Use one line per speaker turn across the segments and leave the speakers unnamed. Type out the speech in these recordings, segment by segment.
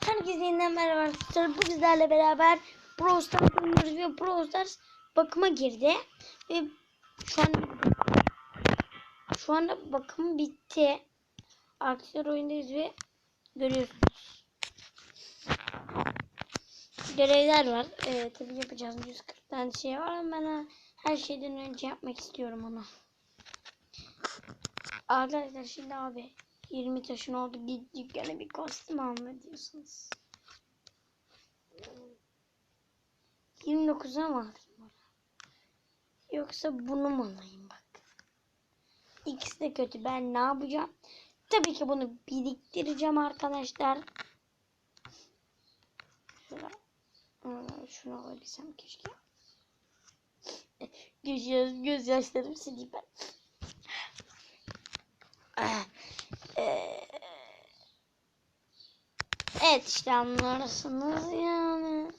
Herkese yeniden merhaba arkadaşlar. Bu bizlerle beraber Brawl Stars oynuyoruz ve Brawl Stars bakıma girdi. Ve şu an şu anda bakım bitti. Arkadaşlar oyundayız ve görüyorsunuz. Görevler var. Evet tabii yapacağız. 140 tane şey var ama ben her şeyden önce yapmak istiyorum onu. Arkadaşlar şimdi abi 20 taşın oldu git dükkana bir kostüm alma diyorsunuz. 29'a mı alayım bunu? Yoksa bunu mu alayım bak. İkisi de kötü. Ben ne yapacağım? Tabii ki bunu biriktireceğim arkadaşlar. Şuna, Aa, şunu alabilsem keşke. Göz, göz yaşlarım sileyim ben. Ah, eee, Evet işte anlarsınız yani.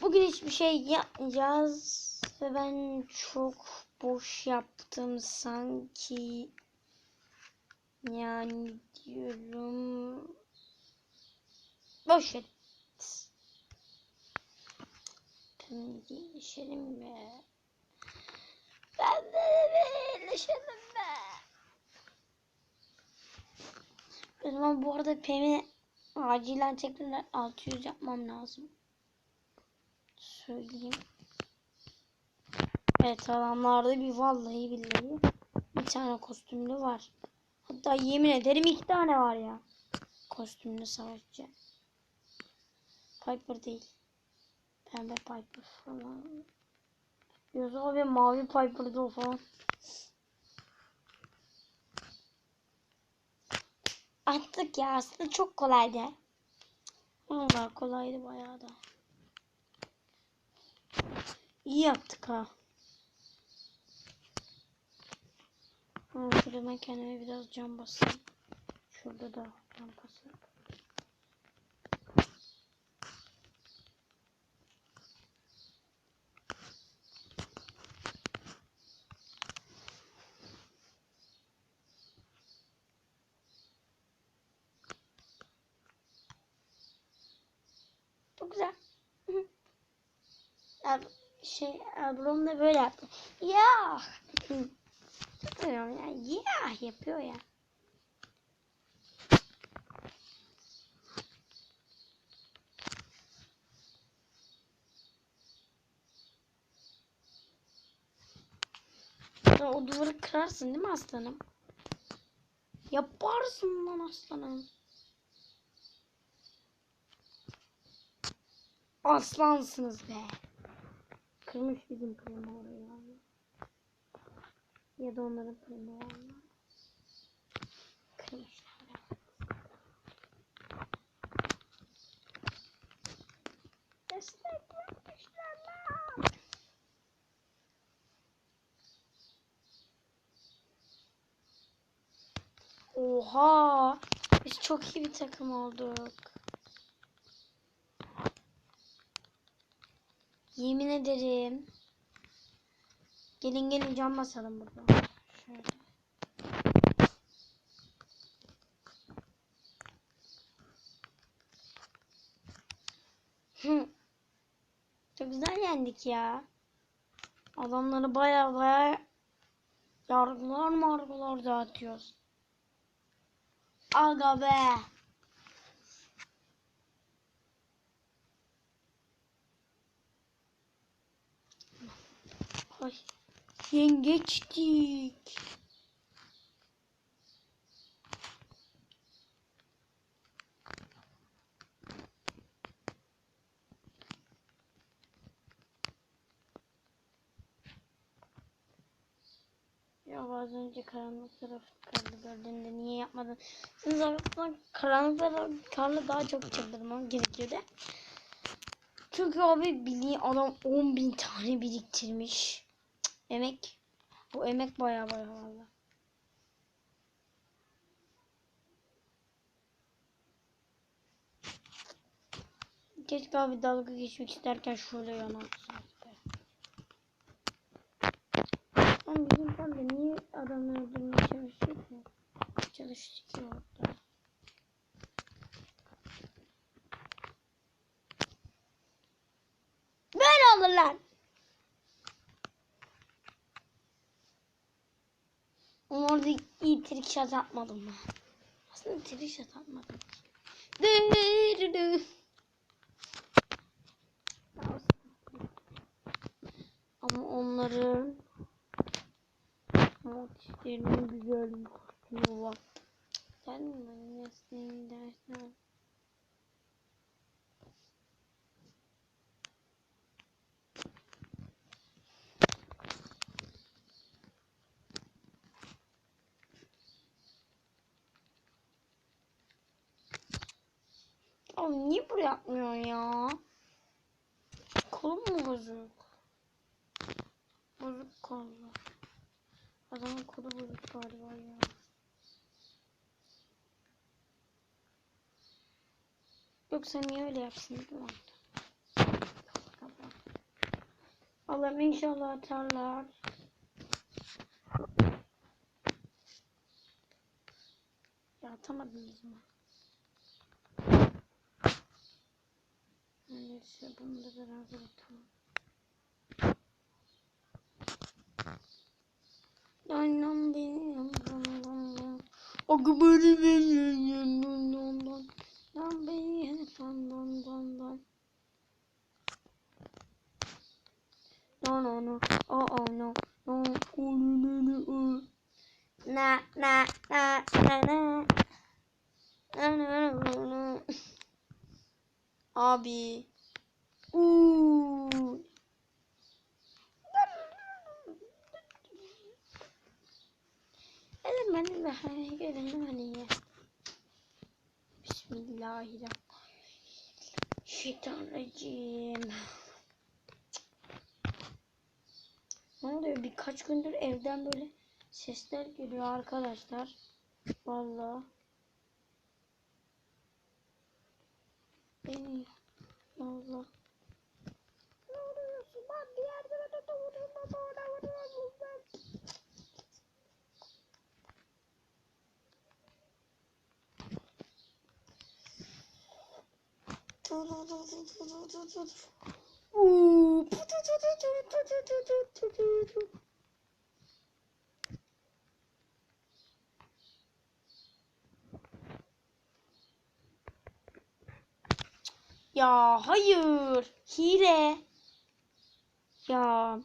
Bugün hiçbir şey yapmayacağız ve ben çok boş yaptım sanki. Yani diyorum. Boş et. Ben de yaşarım be. Ben de yaşarım be. O zaman bu arada Pem'i acilen tekrar 600 yapmam lazım. Söyleyeyim. Evet adamlarda bir vallahi billahi bir tane kostümlü var. Hatta yemin ederim iki tane var ya. Kostümlü savaşçı. Piper değil. Pembe Piper falan. Yoksa abi mavi Piper'dı o falan. Attık ya aslında çok kolaydı. Valla kolaydı bayağı da. İyi yaptık ha. Şurada ben kendime biraz cam basayım. Şurada da cam basayım. Çok güzel. Hı hı. Ab şey ablam da böyle yaptı. Ya. Tutuyorum ya. Ya yapıyor ya. Sen o duvarı kırarsın değil mi aslanım? Yaparsın lan aslanım. Aslansınız be. Kırmış bizim primo. Ya da onların primo lan. Oha. Biz çok iyi bir takım olduk. Yemin ederim. Gelin gelin cam basalım burada. Şöyle. Çok güzel yendik ya. Adamları baya baya yargılar margılar dağıtıyoruz. Aga be. Ay. Yengeçtik. Ya az önce karanlık taraf karlı gördüğünde niye yapmadın? Sizin zaten karanlık taraf karlı daha çok çıldırmam gerekiyordu. Çünkü abi bildiğin adam 10 bin tane biriktirmiş. Emek. Bu emek baya baya valla. Keşke abi dalga geçmek isterken şöyle yanarsaydı be. Ama bizim pembe niye adamı öldürmeye çalışıyor ki? Hiç çalışıyor orada. Böyle olur. Ama orada iyi trik shot atmadım ben. Aslında trik shot atmadım. Dı dı dı. Ama onların motiflerinin güzel bir kostümü var. Sen mi dersen? Oğlum niye buraya yapmıyorsun ya? Kolum mu bozuk? Bozuk kolu. Adamın kolu bozuk galiba ya. Yoksa niye öyle yapsın değil mi? Allah'ım inşallah atarlar. Ya atamadınız mı? Neyse bunu da beraber atalım. Annem benim. O böyle benim yanımdan. Lan beni sandan dan dan. No no no. Oh oh no. No. Oh no no no. Na na na na na. Na na na na. Abi. Uuu. Benim ya. Bismillahirrahmanirrahim. Şeytanirracim. Ne oluyor? Birkaç gündür evden böyle sesler geliyor arkadaşlar. Vallahi. Beni Allah. Ne oluyorsun lan? Bir yerde bana doğrulma bana vuruyorsun ben. Uuu. Ya hayır. Hile. Ya.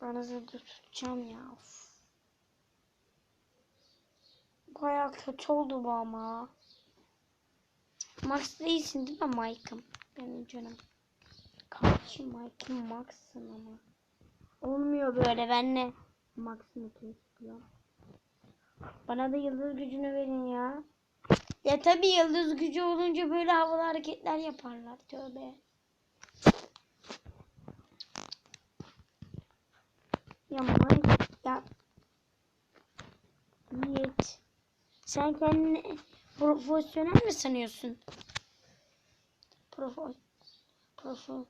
Aranızda tutacağım ya. Of. Baya kötü oldu bu ama. Max değilsin değil mi Mike'ım? Benim canım. Kardeşim Mike'ım Max'sın ama. Olmuyor böyle ben ne? Max'ını istiyorum. Bana da yıldız gücünü verin ya. Ya tabi yıldız gücü olunca böyle havalı hareketler yaparlar. Tövbe. Ya Mike ya. Yiğit. Sen kendini profesyonel mi sanıyorsun? Profo profo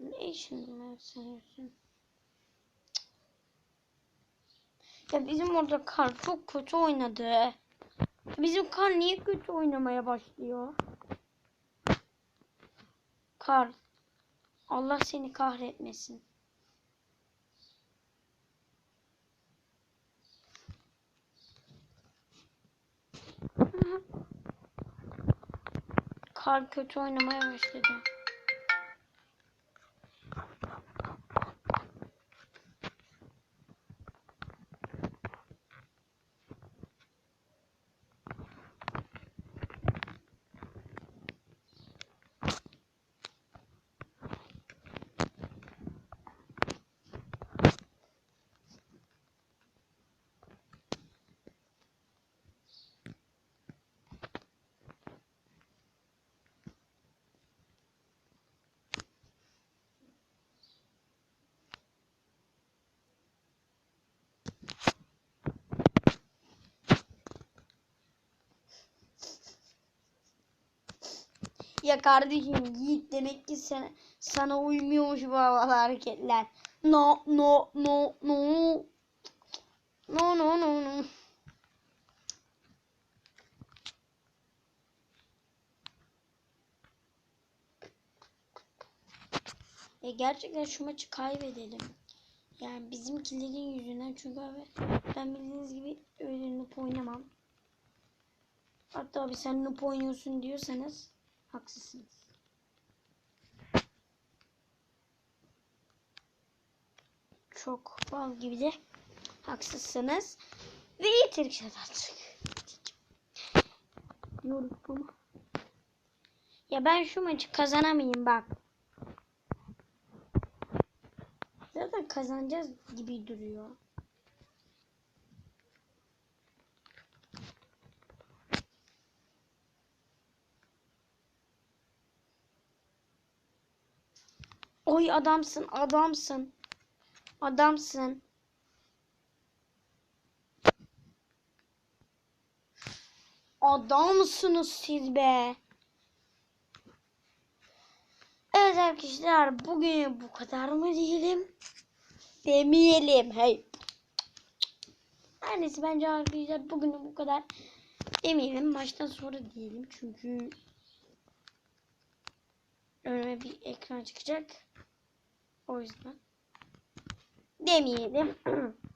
ne işin mi sanıyorsun? Ya bizim orada kar çok kötü oynadı. Bizim kar niye kötü oynamaya başlıyor? Kar. Allah seni kahretmesin. Kar kötü oynamaya başladı. Ya kardeşim Yiğit demek ki sana, sana uymuyormuş bu havalı hareketler. No no no no. No no no no. E gerçekten şu maçı kaybedelim. Yani bizimkilerin yüzünden çünkü abi ben bildiğiniz gibi öyle noob oynamam. Hatta abi sen noob oynuyorsun diyorsanız haksızsınız. Çok bal gibi de haksızsınız. Ve yeter artık. Diyoruz bunu. Ya ben şu maçı kazanamayayım bak. Zaten kazanacağız gibi duruyor. Oy adamsın, adamsın. Adamsın. Adamsınız siz be. Evet arkadaşlar bugün bu kadar mı diyelim? Demeyelim. Hey. Her neyse bence arkadaşlar bugün bu kadar demeyelim. Maçtan sonra diyelim. Çünkü önüme bir ekran çıkacak. O yüzden demeyelim.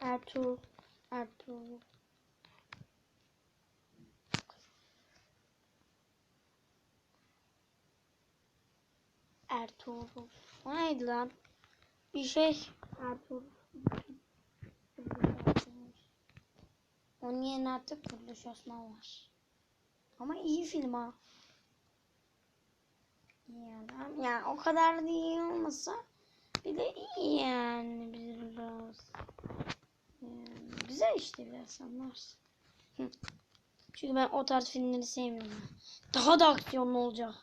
Ertuğrul. Ertuğrul. Ertuğrul. O neydi lan? Bir şey. Ertuğrul. Onun yerine artık Kuruluş Osman var. Ama iyi film ha. Yani, yani o kadar da iyi olmasa bir de iyi yani biraz. Yani güzel işte biraz anlarsın. Çünkü ben o tarz filmleri sevmiyorum. Daha da aksiyonlu olacak.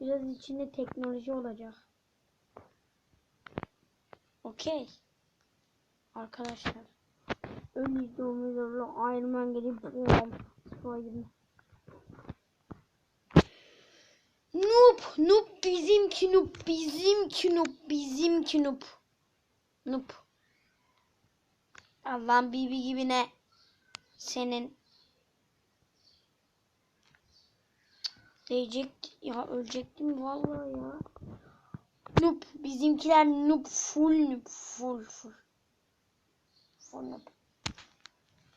Biraz içinde teknoloji olacak. Okey. Arkadaşlar. Ön izlediğimizle Iron Man gelip. Spiderman. Noob, noob bizimki noob, bizimki noob, bizimki noob. Noob. Allah'ın bibi gibi ne? Senin. Diyecek ya ölecektim vallahi ya. Noob bizimkiler noob full noob full full. Full noob.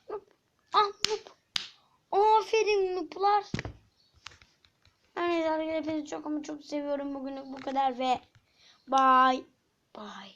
Noob. Ah noob. Aferin nooblar. Her neyse arkadaşlar hepinizi çok ama çok seviyorum. Bugünlük bu kadar ve bye bye.